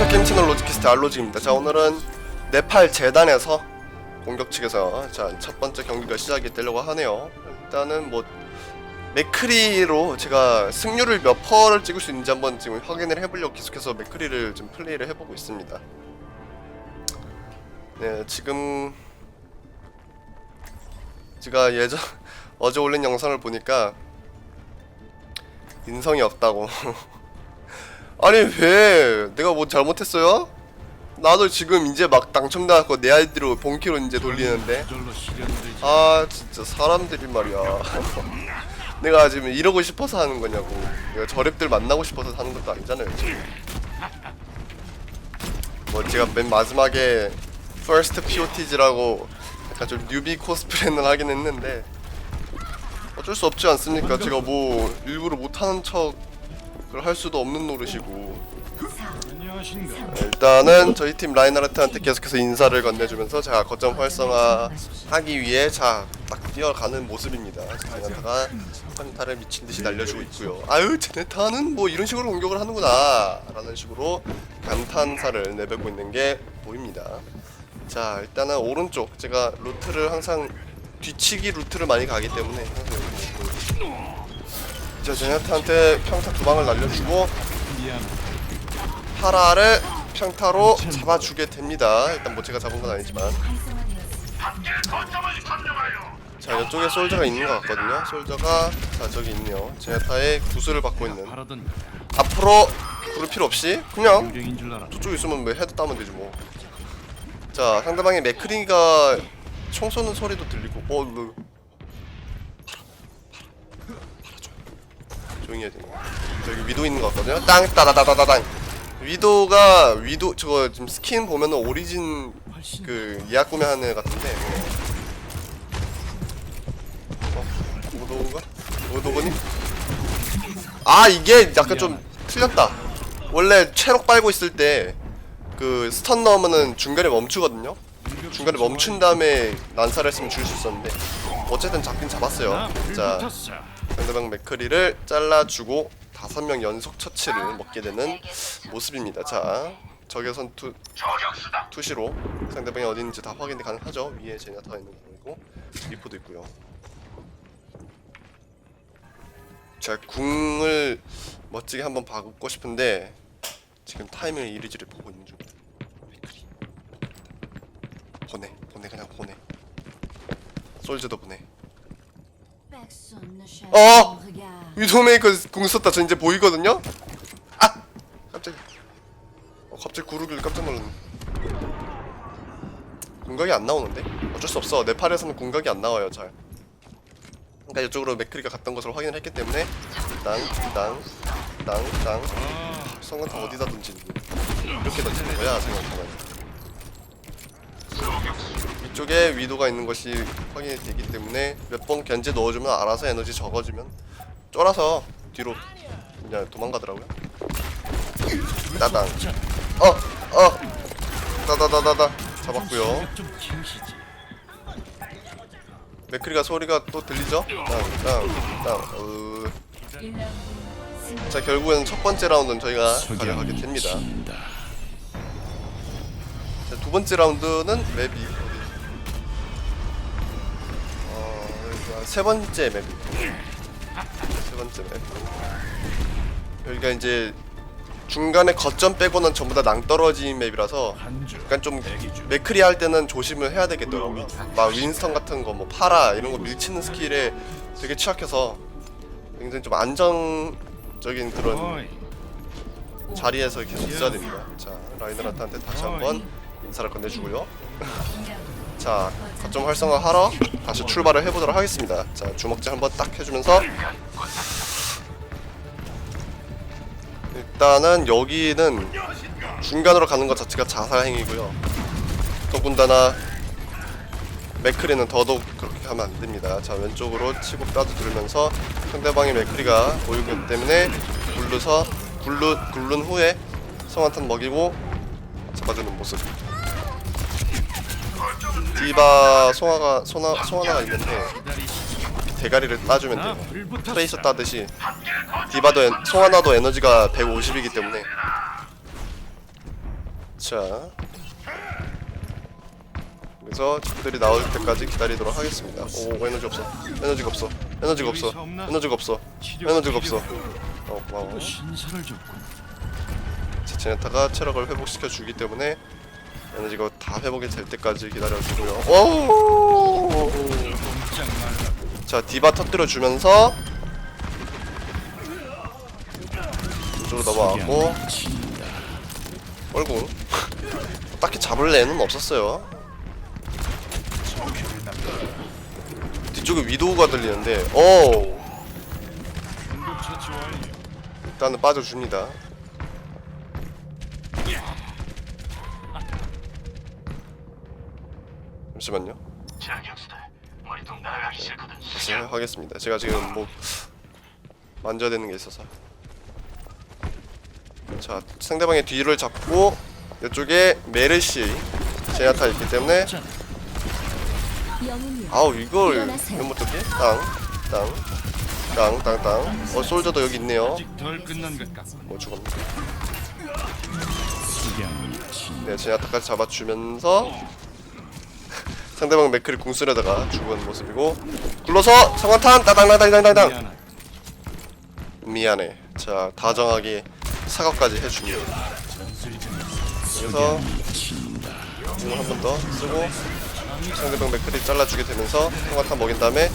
안녕하세요 게임 채널 로지키스트 알로지입니다. 자 오늘은 네팔 재단에서 공격 측에서 자 첫 번째 경기가 시작이 되려고 하네요. 일단은 뭐 맥크리로 제가 승률을 몇 퍼를 찍을 수 있는지 한번 지금 확인을 해보려고 계속해서 맥크리를 좀 플레이를 해보고 있습니다. 네 지금 제가 예전 어제 올린 영상을 보니까 인성이 없다고 아니 왜? 내가 뭐 잘못했어요? 나도 지금 이제 막 당첨돼갖고 내 아이디로 본키로 이제 돌리는데. 아 진짜 사람들이 말이야. 내가 지금 이러고 싶어서 하는 거냐고. 내가 저랩들 만나고 싶어서 하는 것도 아니잖아요 지금. 뭐 제가 맨 마지막에 퍼스트 POTG라고 약간 좀 뉴비 코스프레는 하긴 했는데 어쩔 수 없지 않습니까? 제가 뭐 일부러 못하는 척 을할 수도 없는 노릇이고? 일단은 저희 팀 라인하르트한테 계속해서 인사를 건네주면서 자 거점 활성화 하기 위해 자딱 뛰어가는 모습입니다. 제네타가 환타를 미친 듯이 날려주고 있고요. 아유 제네타는 뭐 이런 식으로 공격을 하는구나 라는 식으로 감탄사를 내뱉고 있는 게 보입니다. 자 일단은 오른쪽 제가 루트를 항상 뒤치기 루트를 많이 가기 때문에 항상 자 제네타한테 평타 두 방을 날려주고. 파라를 평타로 잡아주게 됩니다. 일단 뭐 제가 잡은 건 아니지만 자 이쪽에 솔저가 있는 것 같거든요. 솔저가 자 저기 있네요. 제타의 구슬을 받고 있는 앞으로 구를 필요 없이 그냥. 저쪽에 있으면 뭐 헤드 따면 되지 뭐. 자 상대방의 맥크리가 총 쏘는 소리도 들리고 어 너. 조용히 해야 돼. 저기 위도 있는 것 같거든요. 땅 따다다다다당. 위도가 위도 저거 지금 스킨 보면은 오리진 그 예약 구매하는 애 같은데. 어, 오도가? 오도거니? 아 이게 약간 좀 틀렸다. 원래 체력 빨고 있을 때 그 스턴 넣으면은 중간에 멈추거든요. 중간에 멈춘 다음에 난사를 했으면 줄 수 있었는데 어쨌든 잡긴 잡았어요. 자. 상대방 맥커리를 잘라주고 다섯 명 연속 처치를 먹게 되는 모습입니다. 자 적외선 투 투시로 상대방이 어디 있는지 다 확인이 가능하죠. 위에 제냐타가 있는 거 보이고 리포도 있고요. 자 궁을 멋지게 한번 박고 싶은데 지금 타이밍을 이리저리 보고 있는 중. 맥크리 보내 보내 그냥 보내. 솔즈도 보내. 어! 위도메이커 궁 썼다 저 이제 보이거든요? 아! 깜짝이야 어, 갑자기 구르길 깜짝 놀랐네 궁각이 안 나오는데? 어쩔 수 없어 네팔에서는 궁각이 안 나와요 잘 그러니까 이쪽으로 맥크리가 갔던 것을 확인을 했기 때문에 땅, 땅, 땅, 땅 성광타 어디다 던지는 이렇게 던지는 거야 성광타가 이쪽에 위도가 있는 것이 확인이 되기 때문에 몇 번 견제 넣어주면 알아서 에너지 적어주면 쫄아서 뒤로 그냥 도망가더라고요. 따당. 어, 어, 따다다다다 잡았고요. 맥크리가 소리가 또 들리죠? 땅, 땅, 땅. 어... 자 결국에는 첫 번째 라운드는 저희가 가져가게 됩니다. 자, 두 번째 라운드는 맵이 세 번째 맵. 세 번째 맵. 여기가 이제 중간에 거점 빼고는 전부 다 낭떠러진 맵이라서. 약간 좀. 맥크리 할 때는 조심을 해야 되겠더라고요. 막 윈스턴 같은 거, 뭐 파라 이런 거 밀치는 스킬에 되게 취약해서 굉장히 좀 안정적인 그런. 자리에서 계속 있어야 됩니다. 자, 라이너란트한테 다시 한번 인사를 건네주고요. 자, 거점 활성화하러 다시 출발을 해보도록 하겠습니다. 자, 주먹질 한번 딱 해주면서 일단은 여기는 중간으로 가는 것 자체가 자살 행위고요. 더군다나 맥크리는 더더욱 그렇게 하면 안 됩니다. 자 왼쪽으로 치고 따도 들으면서 상대방의 맥크리가 보이기 때문에 굴르서 굴르 굴른 후에 성한탄 먹이고 잡아주는 모습. 디바 송아가 소나 소하나가 있는데 대가리를 따주면 나 돼요. 트레이서 따듯이 디바도 엔, 송하나도 에너지가 150이기 때문에. 자. 그래서 적들이 나올 때까지 기다리도록 하겠습니다. 오 에너지 없어. 에너지가 없어. 에너지가 없어. 에너지가 없어. 에너지가 없어. 어 고마워 제네타가 체력을 회복시켜 주기 때문에 에너지가 다 회복이 될 때까지 기다려주고요 오! 꼼짝 말라. 자 디바 터뜨려 주면서 이쪽으로 넘어가고. 얼굴 딱히 잡을 애는 없었어요 뒤쪽에 위도우가 들리는데 오. 일단은 빠져줍니다 잠시만요. 머리통 날아가기 싫거든. 다시 하겠습니다 제가 지금 뭐 만져야 되는 게 있어서 자 상대방의 뒤를 잡고 이쪽에 메르시 제나타 있기 때문에 아우 이걸. 이건 어떻게? 땅땅땅 땅 땅 땅 어 솔저도 여기 있네요 아직 덜 끝난 것 같군. 뭐 죽었네. 네 제나타까지 잡아주면서 상대방 맥크리 궁수려다가 죽은 모습이고 굴러서 성환탄! 미안하다. 미안해. 자 다정하게 사과까지 해줍니다 그래서. 궁을 한 번 더 쓰고 상대방 맥크리 잘라주게 되면서 성환탄 먹인 다음에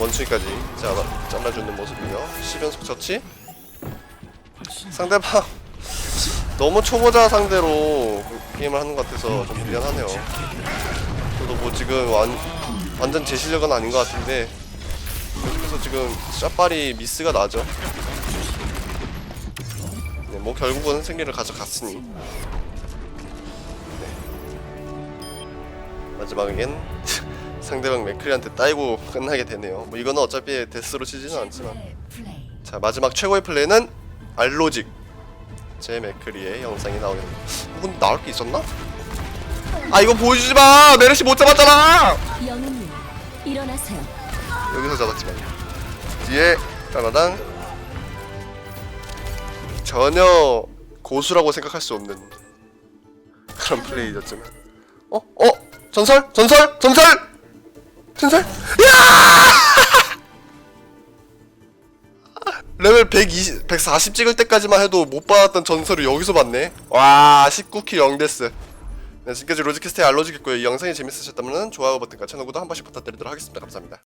원숭이까지 잘라, 잘라주는 모습이고요. 10연속 처치? 상대방 너무 초보자 상대로 게임을 하는 것 같아서 좀 미안하네요 저도 뭐 지금 완, 완전 제 실력은 아닌 것 같은데 계속해서 지금 샷발이 미스가 나죠. 네, 뭐 결국은 승리를 가져갔으니. 네. 마지막엔 상대방 맥크리한테 따이고 끝나게 되네요. 뭐 이거는 어차피 데스로 치지는 않지만. 자 마지막 최고의 플레이는 알로직 제 맥크리의 영상이 나오겠네요 어, 근데 나올 게 있었나? 아 이거 보여주지 마! 메르시 못 잡았잖아! 일어나세요 여기서 잡았지만 뒤에 따라당 전혀 고수라고 생각할 수 없는 그런 플레이였지만 어? 어? 전설? 전설? 전설? 전설? 야! 레벨 120, 140 찍을 때까지만 해도 못 받았던 전설을 여기서 받네 와 19킬 0데스 네, 지금까지 로지캐스트의 알로지겠고요. 이 영상이 재밌으셨다면 좋아요 버튼과 채널 구독 한 번씩 부탁드리도록 하겠습니다. 감사합니다